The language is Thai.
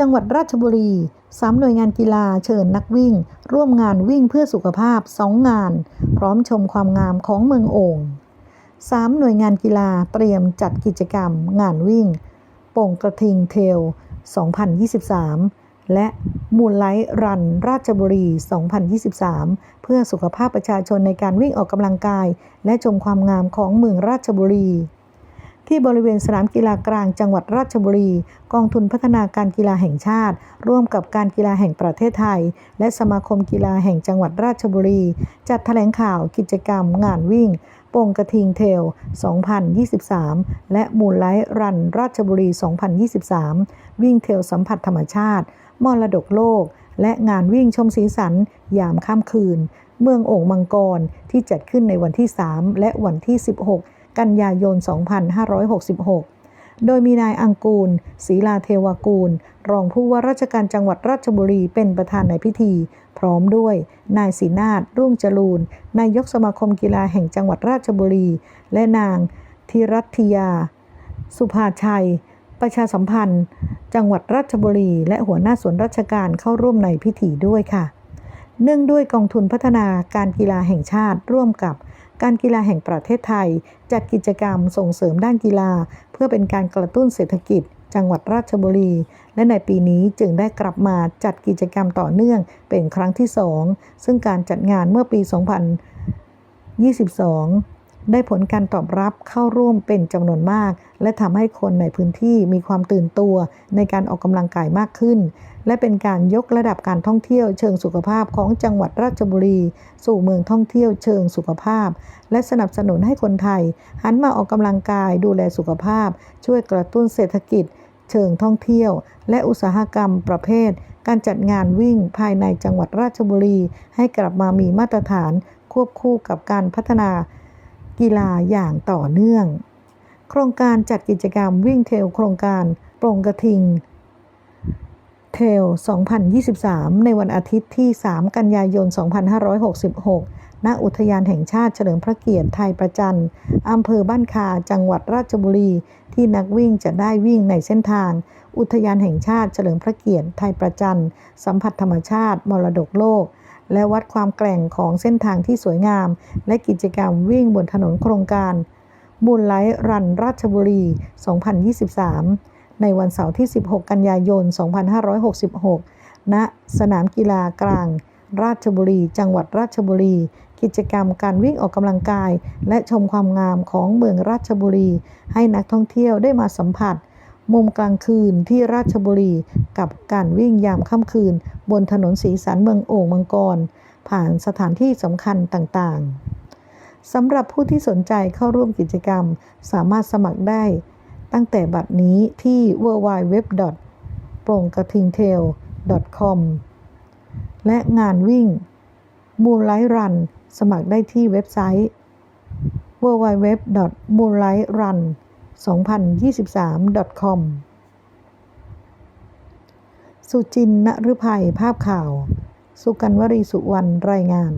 จังหวัดราชบุรีสามหน่วยงานกีฬาเชิญนักวิ่ง ร่วมงานวิ่งเพื่อสุขภาพสองงาน พร้อมชมความงามของเมืองโอ่งสามหน่วยงานกีฬาเตรียมจัดกิจกรรม งานวิ่ง โป่งกระทิงเทล 2023 และมูลไลท์รันราชบุรี 2023 เพื่อสุขภาพประชาชนในการวิ่งออกกำลังกาย และชมความงามของเมืองราชบุรี ที่บริเวณสนามกีฬากลางจังหวัดราชบุรี กองทุนพัฒนาการกีฬาแห่งชาติ ร่วมกับการกีฬาแห่งประเทศไทย และสมาคมกีฬาแห่งจังหวัดราชบุรี จัดแถลงข่าวกิจกรรมงานวิ่งโป่งกระทิงเทล 2023 และมูลไลท์รันราชบุรี 2023 วิ่งเทลสัมผัสธรรมชาติมรดกโลก และงานวิ่งชมสีสัน ยามค่ำคืน เมืองโอ่งมังกรที่จัดขึ้นในวันที่ 3 และวันที่ 16 กันยายน 2566 โดยมีนายอังกูลศรีลาเทวกูล รองผู้ว่าราชการจังหวัดราชบุรีเป็นประธานในพิธี พร้อมด้วย นายศรีนาฏรุ่งจรูนนายกสมาคมกีฬาแห่งจังหวัดราชบุรี และนางธีรัตยา สุภาชัย ประชาสัมพันธ์ จังหวัดราชบุรี และหัวหน้าส่วนราชการเข้าร่วมในพิธีด้วยค่ะเนื่องด้วยกองทุนพัฒนาการกีฬาแห่งชาติร่วมกับ การกีฬาแห่งประเทศไทย จัดกิจกรรมส่งเสริมด้านกีฬา เพื่อเป็นการกระตุ้นเศรษฐกิจ จังหวัดราชบุรี และในปีนี้จึงได้กลับมาจัดกิจกรรมต่อเนื่องเป็นครั้งที่สองซึ่งการจัดงานเมื่อปี 2022 ได้ผลการตอบรับเข้าร่วมเป็นจำนวนมาก และทำให้คนในพื้นที่มีความตื่นตัวในการออกกำลังกายมากขึ้น และเป็นการยกระดับการท่องเที่ยวเชิงสุขภาพของจังหวัดราชบุรี สู่เมืองท่องเที่ยวเชิงสุขภาพ และสนับสนุนให้คนไทย หันมาออกกำลังกายดูแลสุขภาพ ช่วยกระตุ้นเศรษฐกิจ เชิงท่องเที่ยว และอุตสาหกรรมประเภท การจัดงานวิ่งภายในจังหวัดราชบุรี ให้กลับมามีมาตรฐานควบคู่กับการพัฒนา กีฬาอย่างต่อเนื่อง โครงการจัดกิจกรรมวิ่งเทลโครงการโปร่งกระทิงเทล2023 ในวันอาทิตย์ที่ 3 กันยายน 2566 ณ อุทยานแห่งชาติเฉลิมพระเกียรติไทยประจันอำเภอบ้านคา จังหวัดราชบุรี ที่นักวิ่งจะได้วิ่งในเส้นทาง อุทยานแห่งชาติเฉลิมพระเกียรติไทยประจันสัมผัสธรรมชาติ มรดกโลก และวัดความแกร่งของเส้นทางที่สวยงาม และกิจกรรมวิ่งบนถนนโครงการมูลไลท์รันราชบุรี 2023 ในวันเสาร์ที่ 16 กันยายน 2566 ณ สนามกีฬากลาง ราชบุรี จังหวัดราชบุรี กิจกรรมการวิ่งออกกำลังกาย และชมความงามของเมืองราชบุรี ให้นักท่องเที่ยวได้มาสัมผัส มุมกลางคืนที่ราชบุรีกับการวิ่งยามค่ำคืน บนถนนสีสันเมืองโอ่งมังกร ผ่านสถานที่สำคัญต่างๆสำหรับผู้ที่สนใจเข้าร่วมกิจกรรม สามารถสมัครได้ ตั้งแต่บัดนี้ที่ www. โปร่งกระทิงเทล .com และงานวิ่งมูลไลรันสมัครได้ที่เว็บไซต์ www.moonlightrun.com 2023.com สุจินนฤภัยภาพข่าว สุกันวรีสุวรรณรายงาน